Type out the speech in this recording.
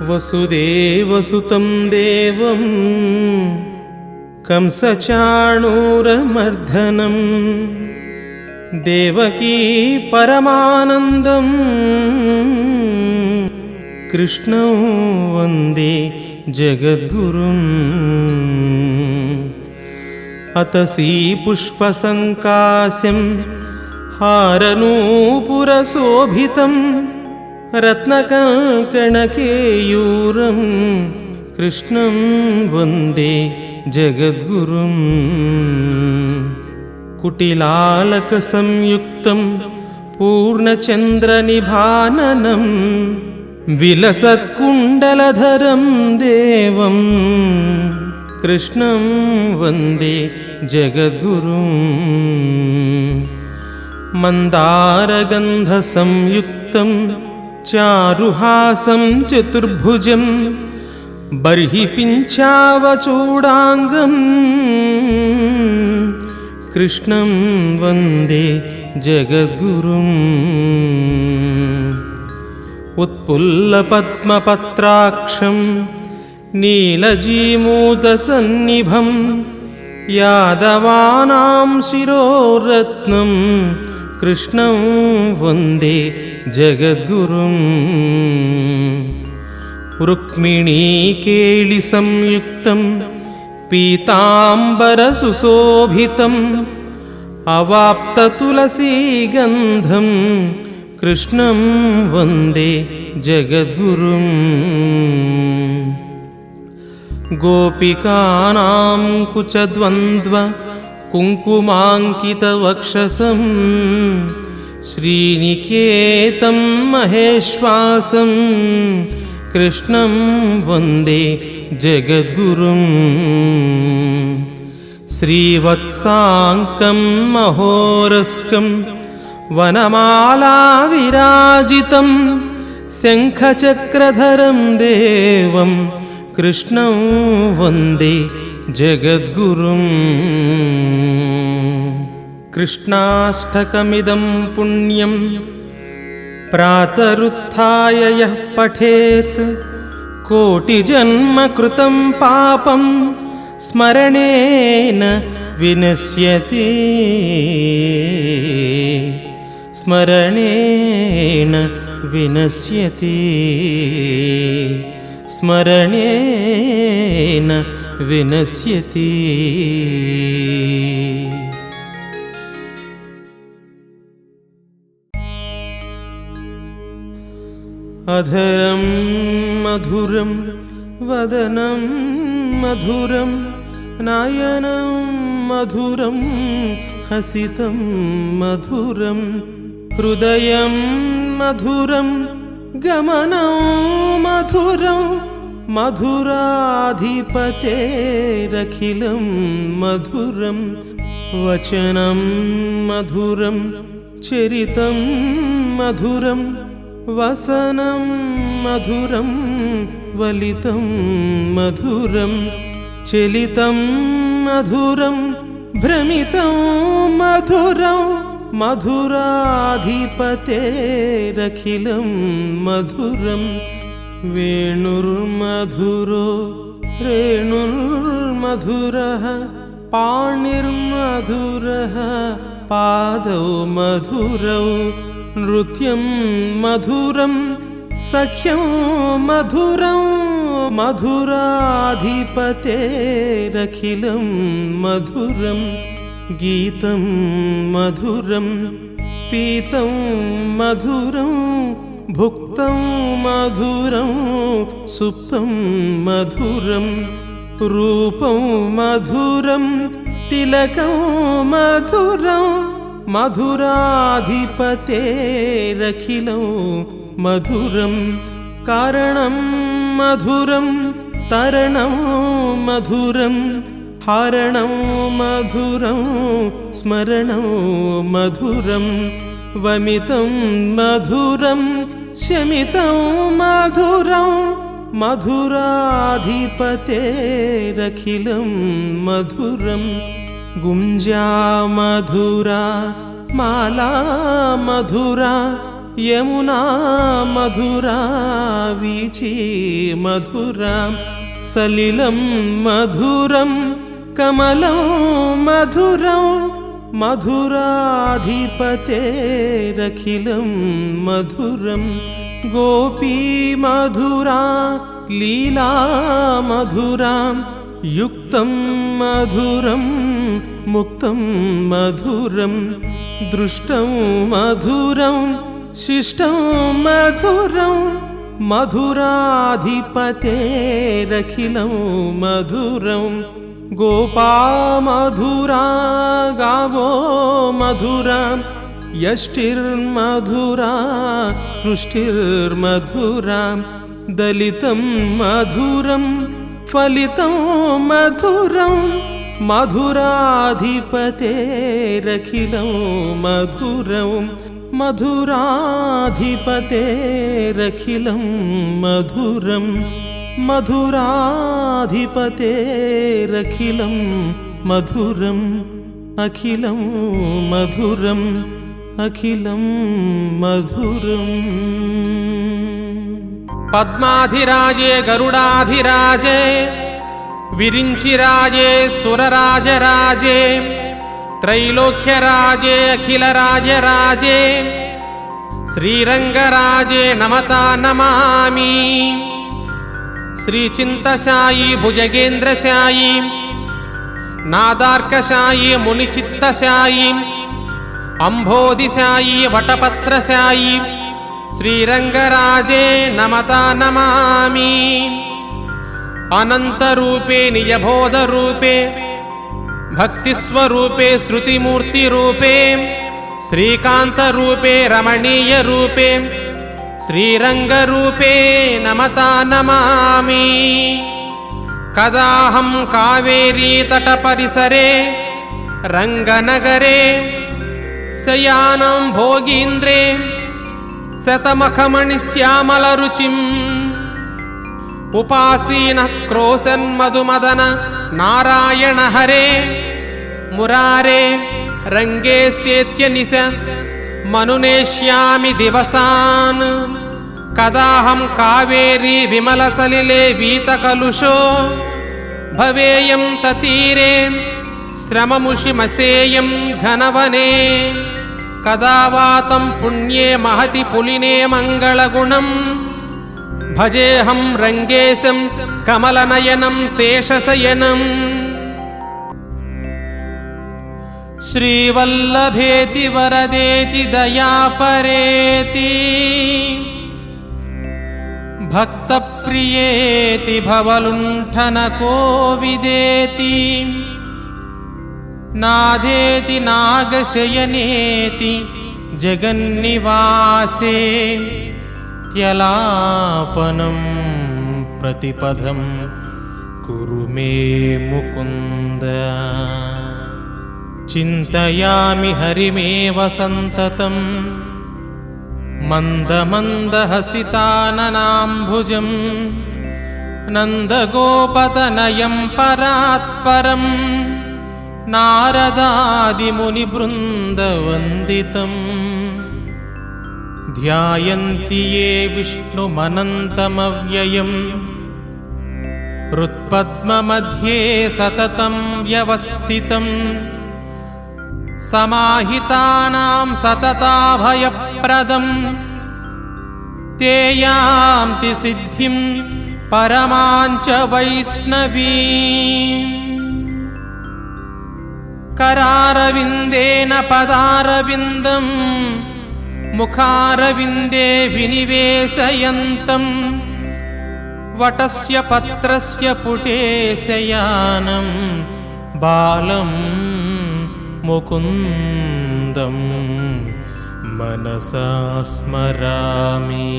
वसुदेवसुतं देवं कंसचाणूरमर्धनम् देवकी परमानन्दम् कृष्णं वन्दे जगद्गुरुम् अतसी पुष्पसङ्कास्यं हारनूपुरशोभितं रत्नकङ्कणकेयूरं कृष्णं वन्दे जगद्गुरुम् कुटिलालकसंयुक्तं पूर्णचन्द्रनिभाननं विलसत्कुण्डलधरं देवम् कृष्णं वन्दे जगद्गुरुम् मन्दारगन्धसंयुक्तं चारुहासं चतुर्भुजं बर्हि पिञ्चावचूडाङ्गम् कृष्णं वन्दे जगद्गुरुम्। उत्पुल्लपद्मपत्राक्षं नीलजीमूतसन्निभं यादवानां शिरोरत्नं। कृष्णं वन्दे जगद्गुरुम् रुक्मिणीकेलिसंयुक्तं पीताम्बरसुशोभितम् अवाप्ततुलसीगन्धं कृष्णं वन्दे जगद्गुरुम् गोपिकानां कुचद्वन्द्व कुङ्कुमाङ्कितवक्षसं श्रीनिकेतं महेश्वासं कृष्णं वन्दे जगद्गुरुम् श्रीवत्साङ्कं महोरस्कं वनमालाविराजितं शङ्खचक्रधरं देवं कृष्णं वन्दे जगद्गुरुम् कृष्णाष्टकमिदं पुण्यं प्रातरुत्थाय यः पठेत् कोटिजन्मकृतं पापं स्मरणेन विनश्यति। स्मरणेन विनश्यति। स्मरणेन विनश्यति अधरं मधुरं वदनं मधुरं नायनं मधुरं हसितं मधुरं हृदयं मधुरं गमनं मधुरं मधुराधिपतेरखिलं मधुरं वचनं मधुरं चरितं मधुरं वसनं मधुरं वलितं मधुरं चलितं मधुरं भ्रमितं मधुरं मधुराधिपतेरखिलं मधुरं। वेणुर्मधुरो रेणुर्मधुरः पाणिर्मधुरः पादौ मधुरौ नृत्यं मधुरं सख्यं मधुरं मधुराधिपतेरखिलं मधुरं गीतं मधुरं पीतं मधुरं भुक्तं मधुरं सुप्तं मधुरं रूपं मधुरं तिलकं मधुरं मधुराधिपतेरखिलो मधुरं कारणं मधुरं तरणं मधुरं हारणं मधुरं स्मरणं मधुरं वमितं मधुरं शमितं मधुरं। मधुराधिपतेरखिलं मधुरं गुञ्जा मधुरा माला मधुरा यमुना मधुरा वीची मधुरा सलिलं मधुरं कमलं मधुरं मधुराधिपतेरखिलं मधुरं गोपी मधुरा लीला मधुरां युक्तं मधुरं मुक्तं मधुरं दृष्टं मधुरं शिष्टं मधुरं मधुराधिपतेरखिलं मधुरं। गोपा मधुरा गावो मधुरा यष्टिर्मधुरा तुष्टिर्मधुरा दलितं मधुरं फलितं मधुरं मधुराधिपतेरखिलं मधुरं मधुराधिपतेरखिलं मधुरं मधुराधिपतेरखिलं मधुरम् अखिलं मधुरम् अखिलं मधुरम्। पद्माधिराजे गरुडाधिराजे विरिञ्चिराजे सुरराजराजे त्रैलोक्यराजे अखिलराजराजे श्रीरङ्गराजे नमता नमामि। श्रीचिन्तशायी भुजगेन्द्रशायी नादार्कशायी मुनिचित्तशायी अम्भोदिशायी वटपत्रशायी श्रीरङ्गराजे नमता नमामि अनन्तरूपे निजबोधरूपे भक्तिस्वरूपे श्रुतिमूर्तिरूपे श्रीकान्तरूपे रमणीयरूपे श्रीरङ्गरूपे नमता नमामि। कदाहं कावेरीतटपरिसरे रङ्गनगरे शयानं भोगीन्द्रे शतमखमणिश्यामलरुचिम् उपासीनः क्रोशन्मधुमदन नारायण हरे। मुरारे रङ्गेस्येत्यनिश मनुनेष्यामि दिवसान्। कदाहं कावेरी विमलसलिले वीतकलुषो। भवेयं ततीरे श्रममुषिमसेयं घनवने। कदा वातं पुण्ये महति पुलिने मङ्गलगुणम् भजेऽहं रङ्गेशं कमलनयनं शेषशयनम् श्रीवल्लभेति वरदेति दयापरेति। भक्तप्रियेति भवलुण्ठनकोविदेति। नादेति नागशयनेति जगन्निवासे त्यलापनं प्रतिपदं कुरु मे मुकुन्द। चिन्तयामि हरिमेव सन्ततम् मन्दमन्दहसिताननाम्भुजम् नन्दगोपतनयं परात्परम् नारदादिमुनिबृन्दवन्दितम् ध्यायन्ति ये विष्णुमनन्तमव्ययम्। हृत्पद्ममध्ये सततं व्यवस्थितम्। समाहितानां सतताभयप्रदम्। ते यान्ति सिद्धिं परमाञ्च वैष्णवी। करारविन्देन पदारविन्दम् मुखारविन्दे विनिवेशयन्तम् वटस्य पत्रस्य पुटे शयानं बालं मुकुन्दं मनसा स्मरामि